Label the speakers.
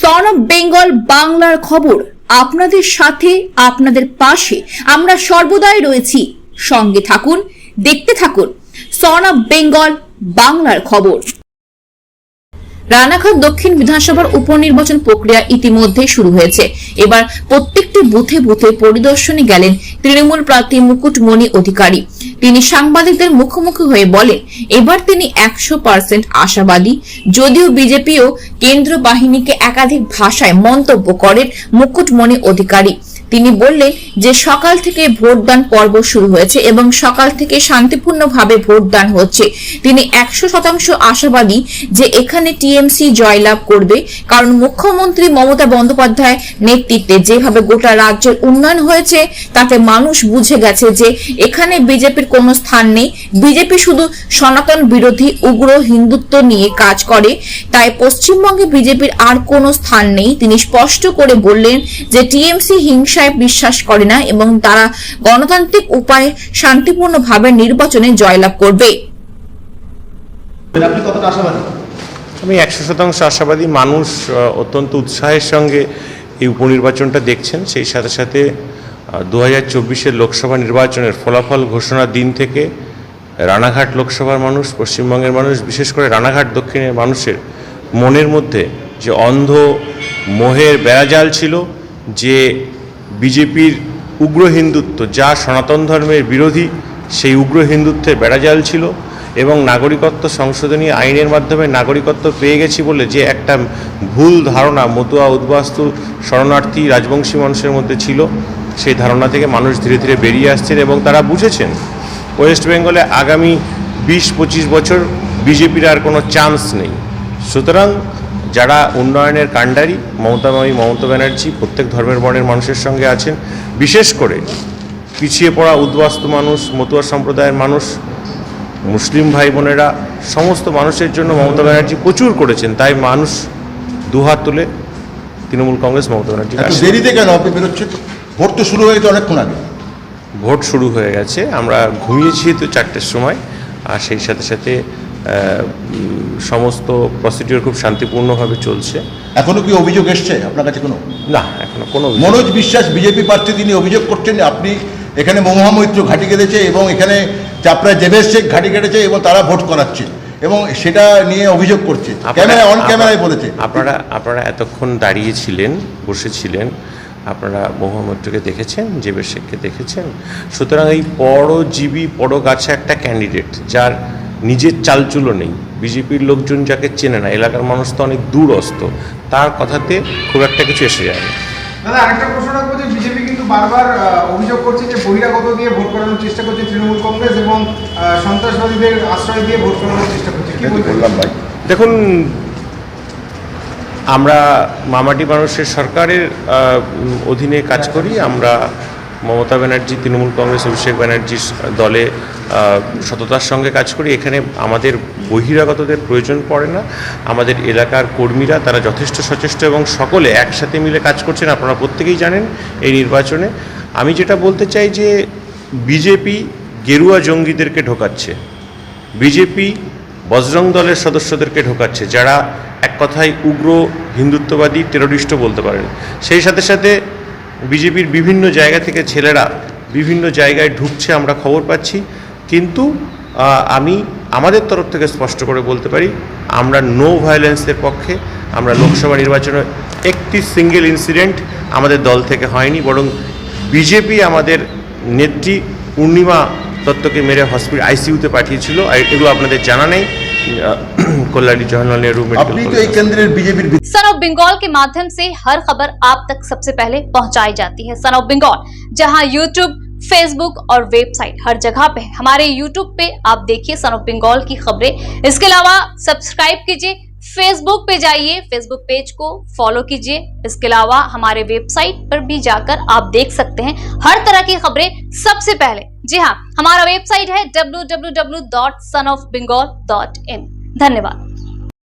Speaker 1: Son of Bengal বাংলার খবর। আপনাদের সাথে, আপনাদের পাশে আমরা সর্বদাই রয়েছি। সঙ্গে থাকুন, দেখতে থাকুন। সন অফ বেঙ্গল বাংলার খবর। রানাঘাট দক্ষিণ বিধানসভার উপনির্বাচন প্রক্রিয়া ইতিমধ্যেই শুরু হয়েছে। এবার প্রত্যেকটি বুথে বুথে পরিদর্শনে গেলেন তৃণমূল প্রার্থী মুকুটমণি অধিকারী। তিনি সাংবাদিকদের মুখোমুখি হয়ে বলেন এবার তিনি একশো পার্সেন্ট আশাবাদী। যদিও বিজেপিও কেন্দ্র বাহিনীকে একাধিক ভাষায় মন্তব্য করেন মুকুটমণি অধিকারী। তিনি বললেন যে সকাল থেকে ভোটদান পর্ব শুরু হয়েছে এবং সকাল থেকে শান্তিপূর্ণভাবে ভোটদান হচ্ছে। তিনি একশো শতাংশ আশাবাদী যে এখানে টিএমসি জয়লাভ করবে, কারণ মুখ্যমন্ত্রী মমতা বন্দ্যোপাধ্যায় নেতৃত্বে যেভাবে গোটা রাজ্যের উন্নয়ন হয়েছে, তাতে মানুষ বুঝে গেছে যে এখানে বিজেপির কোনো স্থান নেই। বিজেপি শুধু সনাতন বিরোধী, উগ্র হিন্দুত্ব নিয়ে কাজ করে, তাই পশ্চিমবঙ্গে বিজেপির আর কোনো স্থান নেই। তিনি স্পষ্ট করে বললেন যে টিএমসি হিংসায় বিশ্বাস করে না এবং তারা গণতান্ত্রিক উপায়ে শান্তিপূর্ণভাবে নির্বাচনে জয়লাভ করবে।
Speaker 2: আপনি কতটা আশাবাদী?
Speaker 3: আমি একশো শতাংশ আশাবাদী। মানুষ অত্যন্ত উৎসাহের সঙ্গে এই উপনির্বাচনটা দেখছেন। সেই সাথে সাথে দু হাজার চব্বিশের লোকসভা নির্বাচনের ফলাফল ঘোষণার দিন থেকে রানাঘাট লোকসভার মানুষ পশ্চিমবঙ্গের মানুষ বিশেষ করে রানাঘাট দক্ষিণের মানুষের মনের মধ্যে যে অন্ধ মোহের বেড়াজাল ছিল যে বিজেপির উগ্র হিন্দুত্ব, যা সনাতন ধর্মের বিরোধী, সেই উগ্র হিন্দুত্বের বেড়াজাল ছিল এবং নাগরিকত্ব সংশোধনী আইনের মাধ্যমে নাগরিকত্ব পেয়ে গেছি বলে যে একটা ভুল ধারণা মতুয়া উদ্বাস্তু শরণার্থী রাজবংশী মানুষের মধ্যে ছিল, সেই ধারণা থেকে মানুষ ধীরে ধীরে বেরিয়ে আসছেন এবং তারা বুঝেছেন, ওয়েস্ট বেঙ্গলে আগামী বিশ পঁচিশ বছর বিজেপির আর কোনো চান্স নেই। সুতরাং যারা উন্নয়নের কাণ্ডারি মমতাময়ী মমতা ব্যানার্জি প্রত্যেক ধর্মের বর্ণের মানুষের সঙ্গে আছেন বিশেষ করে পিছিয়ে পড়া উদ্বাস্তু মানুষ মতুয়া সম্প্রদায়ের মানুষ মুসলিম ভাই বোনেরা সমস্ত মানুষের জন্য মমতা ব্যানার্জি প্রচুর করেছেন। তাই মানুষ দুহাত তুলে তৃণমূল কংগ্রেস মমতা ব্যানার্জি
Speaker 2: দেরিতে কেন আপনি বেরোচ্ছেন? ভোট তো শুরু হয়ে গেছে অনেকক্ষণ আগে।
Speaker 3: ভোট শুরু হয়ে গেছে। আমরা ঘুমিয়েছি তো চারটের সময় আর সেই সাথে সাথে সমস্ত প্রসিডিওর খুব শান্তিপূর্ণভাবে চলছে।
Speaker 2: এখনও কি অভিযোগ এসছে আপনার কাছে কোনো?
Speaker 3: না এখনও কোনো
Speaker 2: মনোজ বিশ্বাস বিজেপি প্রার্থী তিনি অভিযোগ করছেন আপনি এখানে মহুয়া মৈত্র ঘাঁটি কেটেছে এবং এখানে চাপড়ায় দেবেশ শেখ ঘাঁটি কেটেছে এবং তারা ভোট করাচ্ছে এবং সেটা নিয়ে অভিযোগ করছে।
Speaker 3: আপনারা-
Speaker 2: ক্যামেরা অন ক্যামেরায় বলেছে।
Speaker 3: আপনারা আপনারা এতক্ষণ দাঁড়িয়েছিলেন বসেছিলেন আপনারা মহামৈত্রকে দেখেছেন জেবের শেখকে দেখেছেন। সুতরাং এই পরজীবী পরগাছা একটা ক্যান্ডিডেট যার নিজের চালচুলো নেই। বিজেপির লোকজন যাকে চেনে না এলাকার মানুষ তো অনেক দূরস্থ তার কথাতে খুব একটা কিছু এসে যায় না
Speaker 4: দাদা আরেকটা প্রশ্ন রাখব যে বিজেপি কিন্তু বারবার আহ, অভিযোগ করছে যে বহিরাগত দিয়ে ভোট করানোর চেষ্টা করছে তৃণমূল কংগ্রেস এবং সন্ত্রাসবাদীদের আশ্রয় দিয়ে ভোট করানোর চেষ্টা করছে। কি
Speaker 2: এটা তো
Speaker 4: বলবেন?
Speaker 2: বললাম ভাই।
Speaker 3: দেখুন আমরা মামাটি মানুষের সরকারের অধীনে কাজ করি আমরা মমতা ব্যানার্জি, তৃণমূল কংগ্রেস, অভিষেক ব্যানার্জির দলে সততার সঙ্গে কাজ করি। এখানে আমাদের বহিরাগতদের প্রয়োজন পড়ে না। আমাদের এলাকার কর্মীরা, তারা যথেষ্ট সচেষ্ট এবং সকলে একসাথে মিলে কাজ করছেন। আপনারা প্রত্যেকেই জানেন এই নির্বাচনে। আমি যেটা বলতে চাই যে, বিজেপি গেরুয়া জঙ্গিদেরকে ঢোকাচ্ছে। বিজেপি বজরং দলের সদস্যদেরকে ঢোকাচ্ছে, যারা এক কথায় উগ্র হিন্দুত্ববাদী টেরোরিস্টও বলতে পারেন। সেই সাথে সাথে বিজেপির বিভিন্ন জায়গা থেকে ছেলেরা বিভিন্ন জায়গায় ঢুকছে, আমরা খবর পাচ্ছি। কিন্তু আমি আমাদের তরফ থেকে স্পষ্ট করে বলতে পারি, আমরা নো ভায়োলেন্সের পক্ষে, আমরা লোকসভা নির্বাচনে একটি সিঙ্গেল ইনসিডেন্ট আমাদের দল থেকে হয়নি, বরং বিজেপি আমাদের নেত্রী পূর্ণিমা দত্তকে মেরে হসপিটাল আইসিইউতে পাঠিয়েছিল। এগুলো আপনাদের জানা নেই।
Speaker 2: Nehru BJP
Speaker 5: son of Bengal के माध्यम से हर खबर आप तक सबसे पहले पहुंचाई जाती है। सन ऑफ़ बंगाल जहाँ यूट्यूब फेसबुक और वेबसाइट हर जगह पे हमारे यूट्यूब पे आप देखिए सन ऑफ़ बंगाल की खबरें। इसके अलावा सब्सक्राइब कीजिए। फेसबुक पे जाइए। फेसबुक पेज को फॉलो कीजिए। इसके अलावा हमारे वेबसाइट पर भी जाकर आप देख सकते हैं हर तरह की खबरें सबसे पहले। जी हाँ हमारा वेबसाइट है W W W dot son of Bengal dot in धन्यवाद।